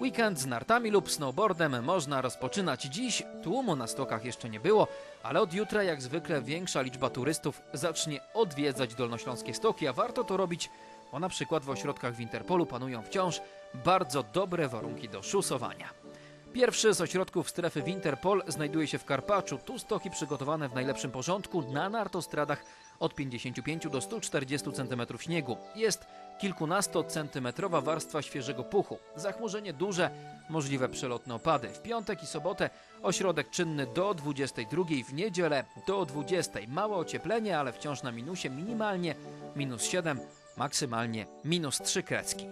Weekend z nartami lub snowboardem można rozpoczynać dziś. Tłumu na stokach jeszcze nie było, ale od jutra jak zwykle większa liczba turystów zacznie odwiedzać dolnośląskie stoki, a warto to robić, bo na przykład w ośrodkach w Interpolu panują wciąż bardzo dobre warunki do szusowania. Pierwszy z ośrodków strefy Winterpol znajduje się w Karpaczu. Tu stoki przygotowane w najlepszym porządku na nartostradach od 55 do 140 cm śniegu. Jest kilkunastocentymetrowa warstwa świeżego puchu. Zachmurzenie duże, możliwe przelotne opady. W piątek i sobotę ośrodek czynny do 22, w niedzielę do 20. Małe ocieplenie, ale wciąż na minusie minimalnie minus 7, maksymalnie minus 3 krecki.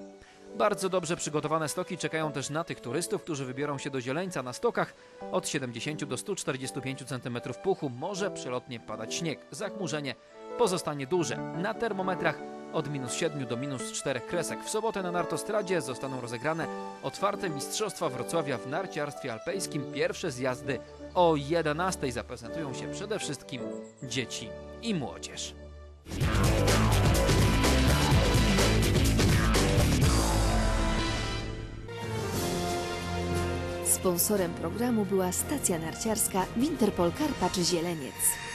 Bardzo dobrze przygotowane stoki czekają też na tych turystów, którzy wybiorą się do Zieleńca na stokach. Od 70 do 145 cm puchu może przelotnie padać śnieg. Zachmurzenie pozostanie duże. Na termometrach od minus 7 do minus 4 kresek. W sobotę na nartostradzie zostaną rozegrane otwarte Mistrzostwa Wrocławia w narciarstwie alpejskim. Pierwsze zjazdy o 11 zaprezentują się przede wszystkim dzieci i młodzież. Sponsorem programu była stacja narciarska Winterpol Karpacz Zieleniec.